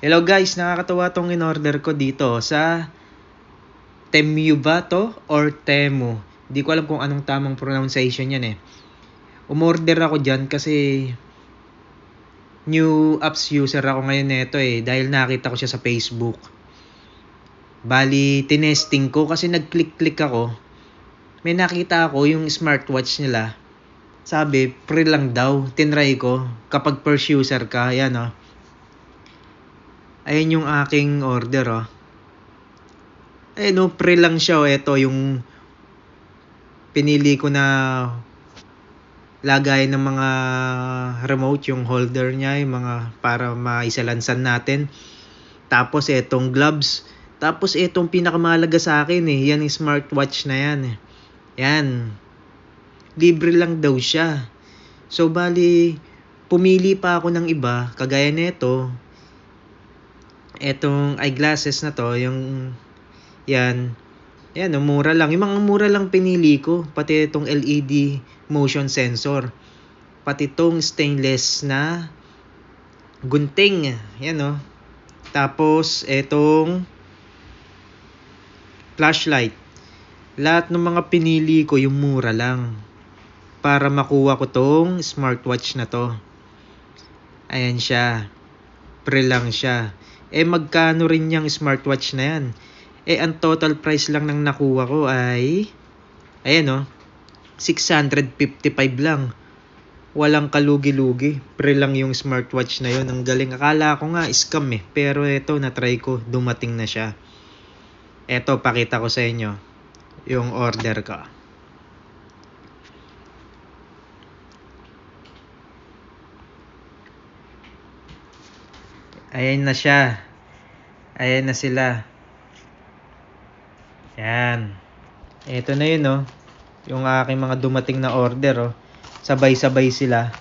Hello guys, nakakatawa tong in-order ko dito sa Temu ba to? Or Temu? Hindi ko alam kung anong tamang pronunciation yan eh. Umorder ako dyan kasi new apps user ako ngayon neto eh. Dahil nakita ko siya sa Facebook. Bali, tinesting ko kasi nag-click-click ako. May nakita ako yung smartwatch nila. Sabi, free lang daw. Tinry ko. Kapag first user ka, yan oh. Ayan yung aking order, oh. Eh, no, pre lang siya, oh. Ito yung pinili ko na lagay ng mga remote, yung holder niya, yung mga para maisalansan natin. Tapos, etong gloves. Tapos, etong pinakamalaga sa akin, eh. Yan yung smartwatch na yan, eh. Yan. Libre lang daw siya. So, bali, pumili pa ako ng iba, kagaya nito, etong eyeglasses na to, yung yan, yan, mura lang. Yung mga mura lang pinili ko, pati itong LED motion sensor. Pati itong stainless na gunting. Yan o. Oh. Tapos, etong flashlight. Lahat ng mga pinili ko, yung mura lang. Para makuha ko tong smartwatch na to. Ayan siya. Pre lang siya. Eh magkano rin yung smartwatch na yan? Eh ang total price lang ng nakuha ko ay ayan oh, 655 lang. Walang kalugi-lugi. Pre lang yung smartwatch na yon. Ang galing. Akala ko nga scam eh. Pero ito na-try ko. Dumating na siya. Ito pakita ko sa inyo yung order ko. Ayan na siya. Ayan na sila. Yan. Ito na yun, oh. Yung aking mga dumating na order, oh. Sabay-sabay sila.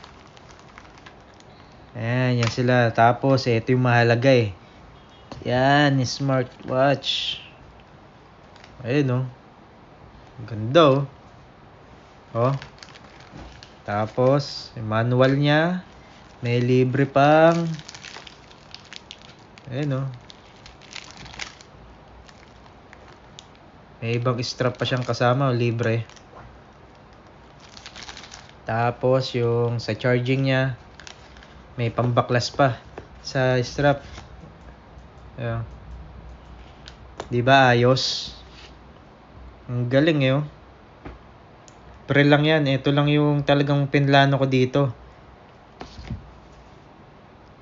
Ayan, yan sila. Tapos, ito yung mahalaga, eh. Yan, smartwatch. Ayan, oh. Ganda, oh. Oh. Tapos, manual niya. May libre pang Ayan o. Oh. May ibang strap pa siyang kasama, libre. Tapos yung sa charging niya, may pambaklas pa sa strap. Ayan. Di ba ayos? Ang galing eh oh. Pre lang yan. Ito lang yung talagang pinlano ko dito.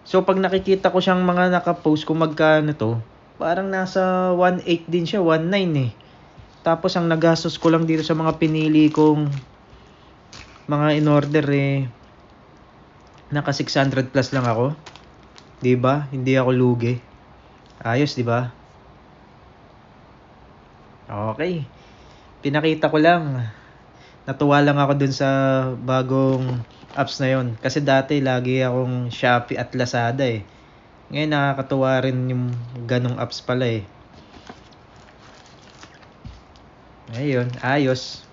So pag nakikita ko siyang mga nakapost kung magkano to, parang nasa 1.8 din siya, 1.9 eh. Tapos ang nagastos ko lang dito sa mga pinili kong mga in-order eh, naka 600 plus lang ako. 'Di ba? Hindi ako lugi. Ayos, 'di ba? Okay. Pinakita ko lang. Natuwa lang ako dun sa bagong apps na yon Kasi dati lagi akong Shopee at Lazada eh. Ngayon nakakatuwa rin yung ganong apps pala eh. Ayun, ayos.